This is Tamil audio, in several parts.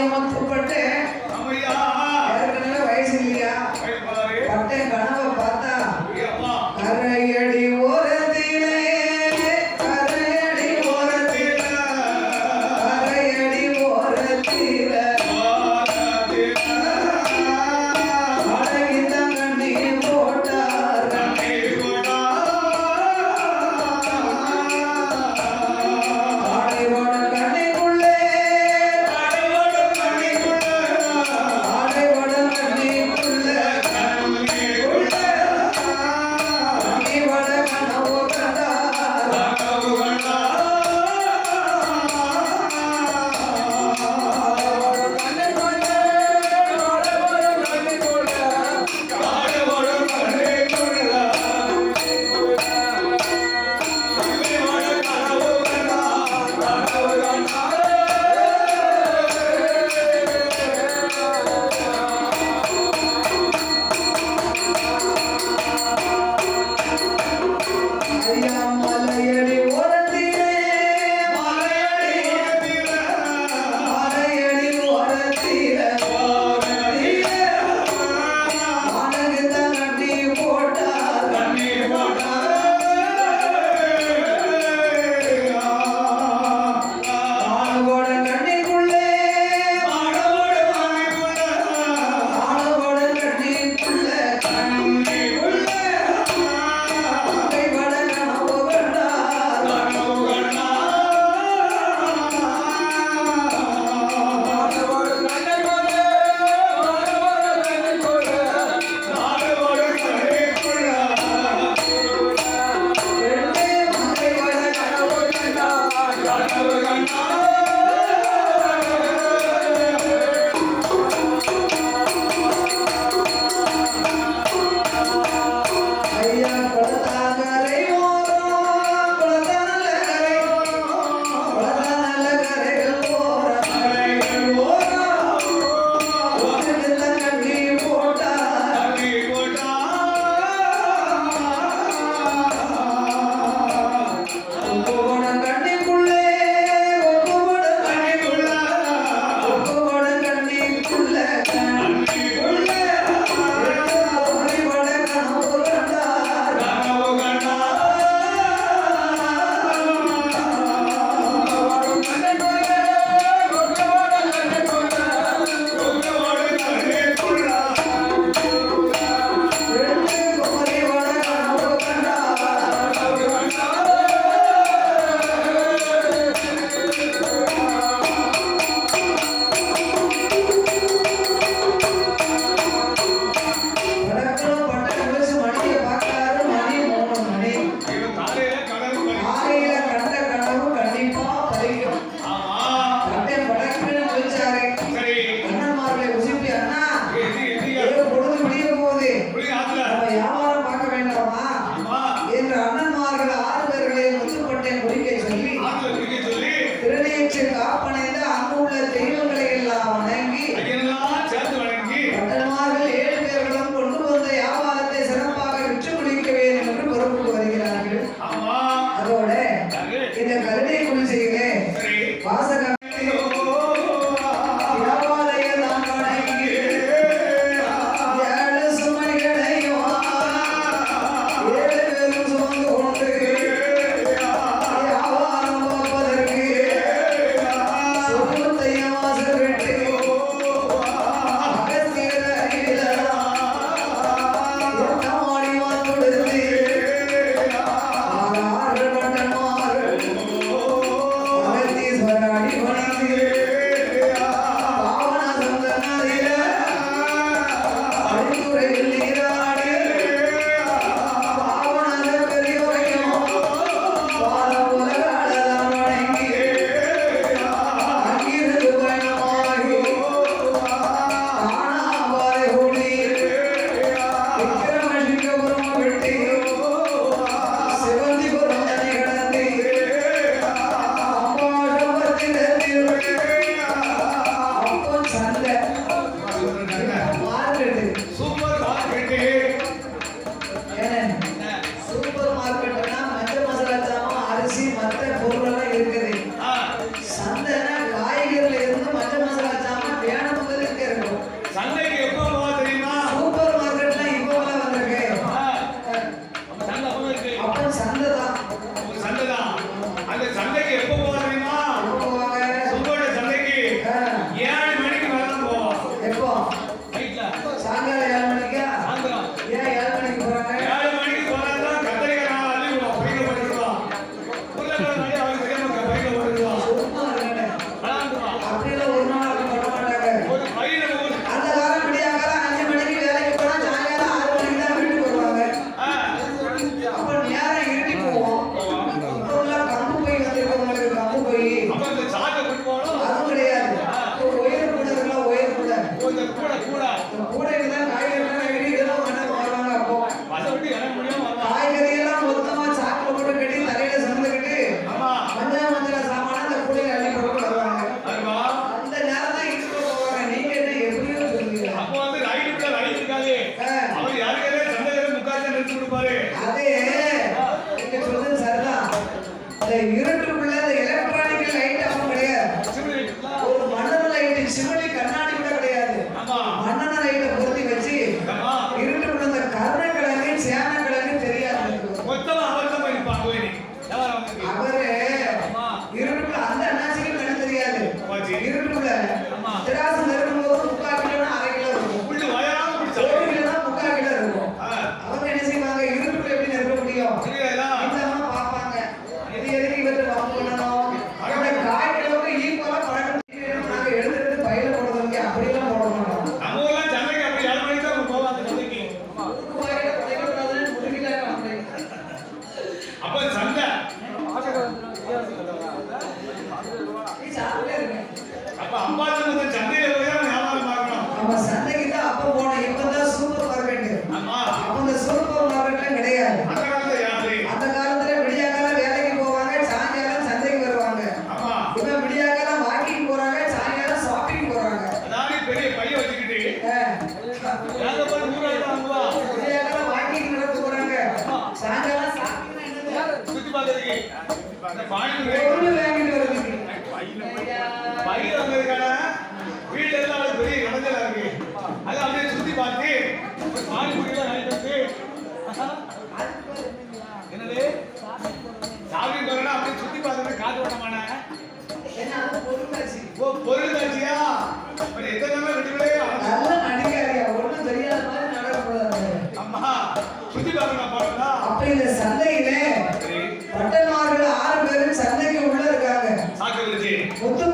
ஏமாத்தப்பட்டேன் ஆமையா 어떤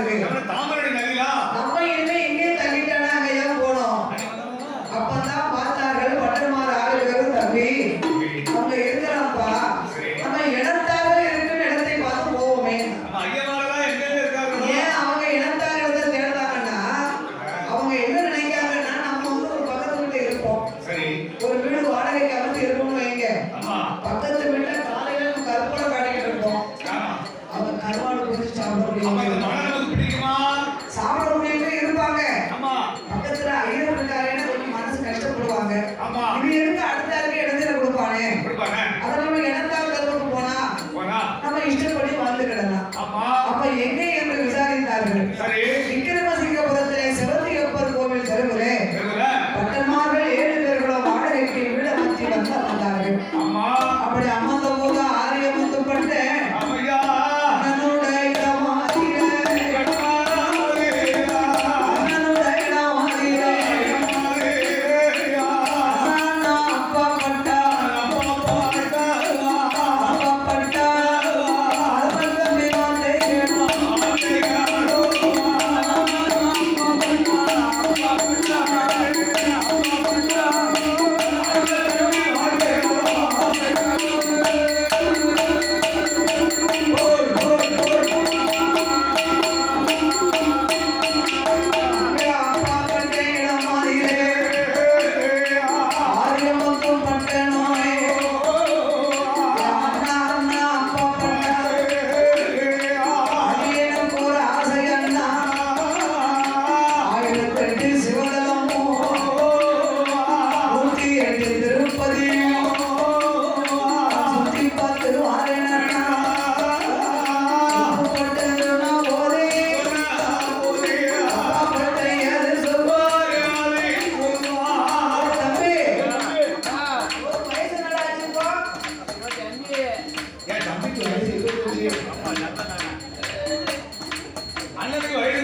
இருக்கு தாமரை நதியா நம்ம இனிமே இங்கே தங்கிட்டானா அங்க தான் போனோம் அப்பதான் பார்த்தார்கள் பட்டமாறு ஆறு பேரும் தம்பி அவங்க இருக்கிறாப்பா நம்ம இடத்தாக இருக்கும் இடத்தை பார்த்து போவோமே. ஏன் அவங்க இடத்தாக இருந்த தேடுறாங்கன்னா அவங்க என்ன நினைக்காங்கன்னா நம்ம வந்து ஒரு பக்கத்து வீட்டு இருப்போம் ஒரு வீடு வாடகைக்கு அமைச்சு இருக்கணும் வைங்க. பக்கத்து வீட்டுல காலையில நம்ம கருப்போட இருப்போம். அவன் கருவாடு குறிச்சு சாப்பிட முடியும். அண்ணனுக்கு வயசு